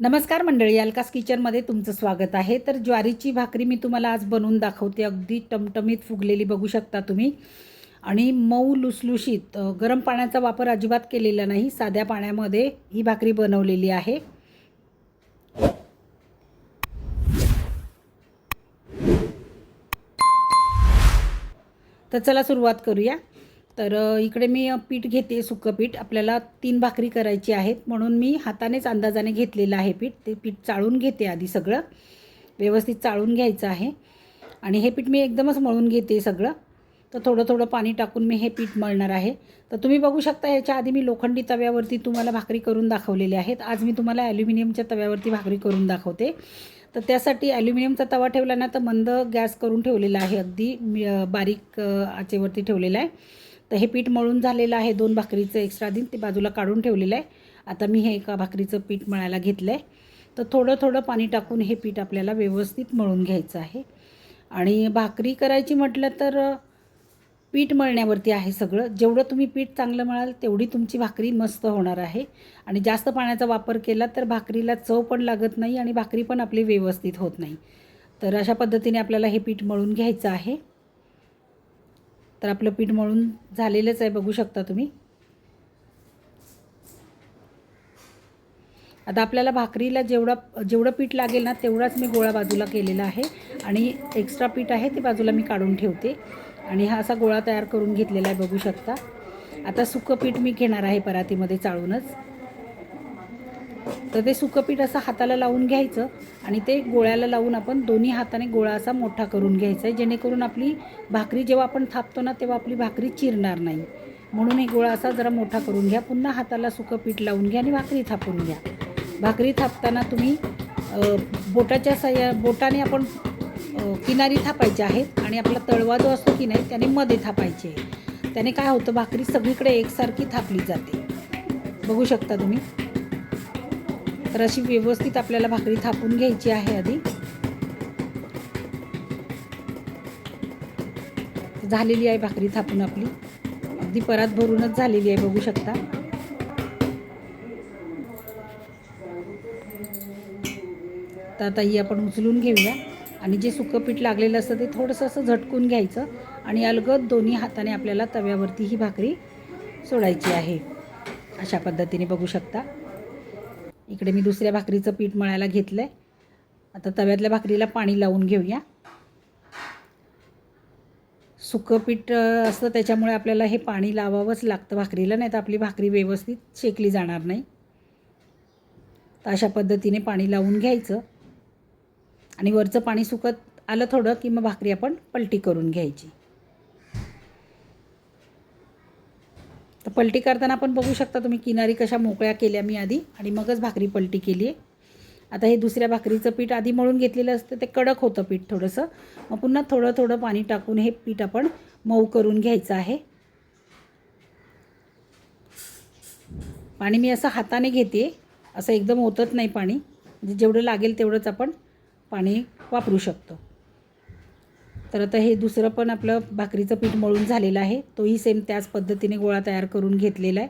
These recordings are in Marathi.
नमस्कार मंडळी अलकास किचनमध्ये तुमचं स्वागत आहे. तर ज्वारीची भाकरी मी तुम्हाला आज बनवून दाखवते. अगदी टमटमीत फुगलेली बघू शकता तुम्ही. आणि मऊ लुसलुशीत गरम पाण्याचा वापर अजिबात केलेला नाही. साध्या पाण्यामध्ये ही भाकरी बनवलेली आहे. तर चला सुरुवात करूया. तर इकडे मी पीठ घेते सुकं पीठ. आपल्याला तीन भाकरी करायची आहेत. म्हणून मी हातानेच अंदाजाने घेतलेलं आहे पीठ. ते पीठ चाळून घेते आधी सगळं. व्यवस्थित चाळून घ्यायचं आहे. आणि हे पीठ मी एकदमच मळून घेते सगळं. तर थोडं थोडं पाणी टाकून मी हे पीठ मळणार आहे. तर तुम्ही बघू शकता ह्याच्या आधी मी लोखंडी तव्यावरती तुम्हाला भाकरी करून दाखवलेले आहेत. आज मी तुम्हाला ॲल्युमिनियमच्या तव्यावरती भाकरी करून दाखवते. तर त्यासाठी ॲल्युमिनियमचा तवा ठेवला ना तर मंद गॅस करून ठेवलेला आहे. अगदी बारीक आचेवरती ठेवलेला आहे. तर हे पीठ मळून झालेलं आहे. दोन भाकरीचं एक्स्ट्रा दिन ते बाजूला काढून ठेवलेलं आहे. आता मी हे एका भाकरीचं पीठ मळायला घेतलं आहे तर थोडं थोडं पाणी टाकून हे पीठ आपल्याला व्यवस्थित मळून घ्यायचं आहे. आणि भाकरी करायची म्हटलं तर पीठ मळण्यावरती आहे सगळं. जेवढं तुम्ही पीठ चांगलं मळाल तेवढी तुमची भाकरी मस्त होणार आहे. आणि जास्त पाण्याचा वापर केला तर भाकरीला चव पण लागत नाही आणि भाकरी पण आपली व्यवस्थित होत नाही. तर अशा पद्धतीने आपल्याला हे पीठ मळून घ्यायचं आहे. तर आपलं पीठ मळून झालेलंच आहे बघू शकता तुम्ही. आता आपल्याला भाकरीला जेवढा जेवढं पीठ लागेल ना तेवढाच मी गोळा बाजूला केलेला आहे. आणि एक्स्ट्रा पीठ आहे ते बाजूला मी काढून ठेवते. आणि हा असा गोळा तयार करून घेतलेला आहे बघू शकता. आता सुकं पीठ मी घेणार आहे परातीमध्ये चाळूनच. तर ते सुकंपीठ असं हाताला लावून घ्यायचं आणि ते गोळ्याला लावून आपण दोन्ही हाताने गोळा असा मोठा करून घ्यायचा आहे. जेणेकरून आपली भाकरी जेव्हा आपण थापतो ना तेव्हा आपली भाकरी चिरणार नाही. म्हणून हे गोळा असा जरा मोठा करून घ्या. पुन्हा हाताला सुकंपीठ लावून घ्या आणि भाकरी थापून घ्या. भाकरी थापताना तुम्ही बोटाच्या सह्या बोटाने आपण किनारी थापायचे आहेत आणि आपला तळवा जो असतो की नाही त्याने मध्ये थापायचे त्याने काय होतं भाकरी सगळीकडे एकसारखी थापली जाते. बघू शकता तुम्ही? तर अशी व्यवस्थित आपल्याला भाकरी थापून घ्यायची आहे आधी. झालेली आहे भाकरी थापून आपली. अगदी परात भरूनच झालेली आहे बघू शकता. तर आता ही आपण उचलून घेऊया. आणि जे सुकं पीठ लागलेलं असतं ते थोडंसं असं झटकून घ्यायचं. आणि अलगद दोन्ही हाताने आपल्याला तव्यावरती ही भाकरी सोडायची आहे. अशा पद्धतीने बघू शकता. इकडे मी दुसऱ्या भाकरीचं पीठ मळायला घेतलं आहे आता तव्यातल्या भाकरीला पाणी लावून घेऊया. सुकं पीठ असतं त्याच्यामुळे आपल्याला हे पाणी लावावंच लागतं भाकरीला नाही तर आपली भाकरी व्यवस्थित शेकली जाणार नाही. तर अशा पद्धतीने पाणी लावून घ्यायचं. आणि वरचं पाणी सुकत आलं थोडं की मग भाकरी आपण पलटी करून घ्यायची. तर पलटी करताना आपण बघू शकता तुम्ही किनारी कशा मोकळ्या केल्या मी आधी. आणि मगच भाकरी पलटी केली आहे. आता हे दुसऱ्या भाकरीचं पीठ आधी मळून घेतलेलं असतं ते कडक होतं पीठ थोडंसं. मग पुन्हा थोडं थोडं पाणी टाकून हे पीठ आपण मऊ करून घ्यायचं आहे. पाणी मी असं हाताने घेते असं एकदम ओतत नाही पाणी. म्हणजे जेवढं लागेल तेवढंच आपण पाणी वापरू शकतो. तर आता हे दुसरं पण आपलं भाकरीचं पीठ मळून झालेलं आहे. तोही सेम त्याच पद्धतीने गोळा तयार करून घेतलेला आहे.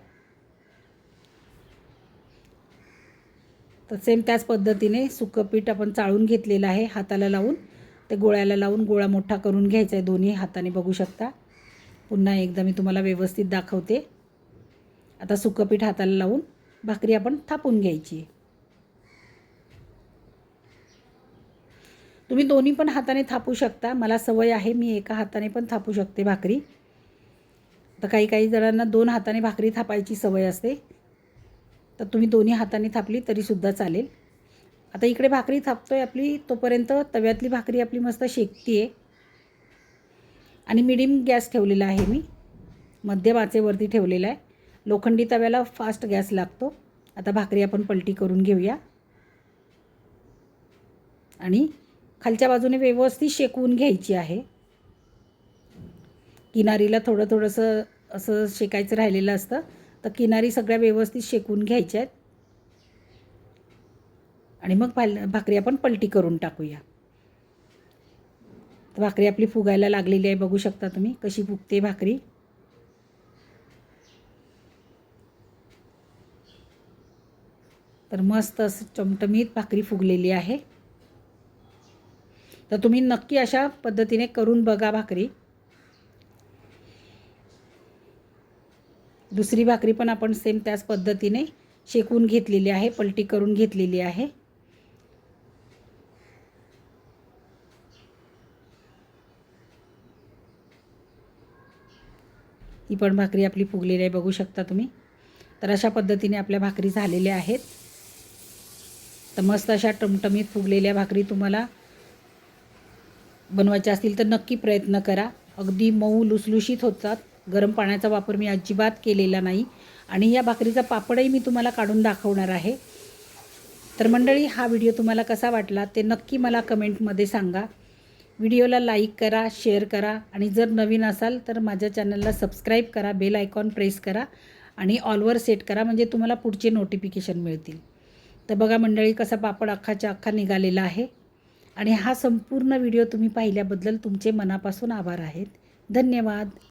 तर सेम त्याच पद्धतीने सुकं पीठ आपण चाळून घेतलेलं आहे हाताला लावून. ते गोळ्याला लावून गोळा मोठा करून घ्यायचा आहे दोन्ही हाताने बघू शकता. पुन्हा एकदा मी तुम्हाला व्यवस्थित दाखवते. आता सुकं पीठ हाताला लावून भाकरी आपण थापून घ्यायची तुम्ही दोन्ही पण हाताने थापू शकता. मला सवय आहे मी एका हाताने पण थापू शकते भाकरी. तर काही काही जणांना दोन हाताने भाकरी थापायची सवय असते. तर तुम्ही दोन्ही हाताने थापली तरीसुद्धा चालेल. आता इकडे भाकरी थापतोय आपली तोपर्यंत तव्यातली भाकरी आपली मस्त शेकती आहे आणि मिडियम गॅस ठेवलेला आहे मी. मध्यम आचेवरती ठेवलेला आहे. लोखंडी तव्याला फास्ट गॅस लागतो. आता भाकरी आपण पलटी करून घेऊया. आणि खालच्या बाजूने व्यवस्थित शेकवून घ्यायची आहे. किनारीला थोडं थोडंसं असं शेकायचं राहिलेलं असतं. तर किनारी सगळ्या व्यवस्थित शेकून घ्यायच्या आहेत. आणि मग भाल भाकरी आपण पलटी करून टाकूया. तर भाकरी आपली फुगायला लागलेली आहे बघू शकता तुम्ही कशी फुगते भाकरी. तर मस्त असं चमटमीत भाकरी फुगलेली आहे. तर तुम्ही नक्की अशा पद्धतीने करून बघा भाकरी. दुसरी भाकरी पण आपण सेम त्याच पद्धतीने शेकून घेतलेली आहे पलटी करून घेतलेली आहे. ही पण भाकरी आपली फुगलेली आहे बघू शकता तुम्ही. तर अशा पद्धतीने आपल्या भाकरी झालेल्या आहेत. तर मस्त अशा टमटमीत फुगलेल्या भाकरी तुम्हाला बनवायच्या असतील तर नक्की प्रयत्न करा. अगदी मऊ लुसलुशीत होतात. गरम पाण्याचा वापर मी अजिबात केलेला नाही. आणि या भाकरीचा पापडही मी तुम्हाला काढून दाखवणार आहे. तर मंडळी हा व्हिडिओ तुम्हाला कसा वाटला ते नक्की मला कमेंटमध्ये सांगा. व्हिडिओला लाईक करा शेअर करा आणि जर नवीन असाल तर माझ्या चॅनलला सबस्क्राईब करा बेल आयकॉन प्रेस करा आणि ऑलवर सेट करा म्हणजे तुम्हाला पुढचे नोटिफिकेशन मिळतील. तर बघा मंडळी कसा पापड अख्खाच्या अख्खा निघालेला आहे. आणि हा संपूर्ण व्हिडिओ तुम्ही पाहिल्याबद्दल तुमचे मनापासून आभार आहेत. धन्यवाद.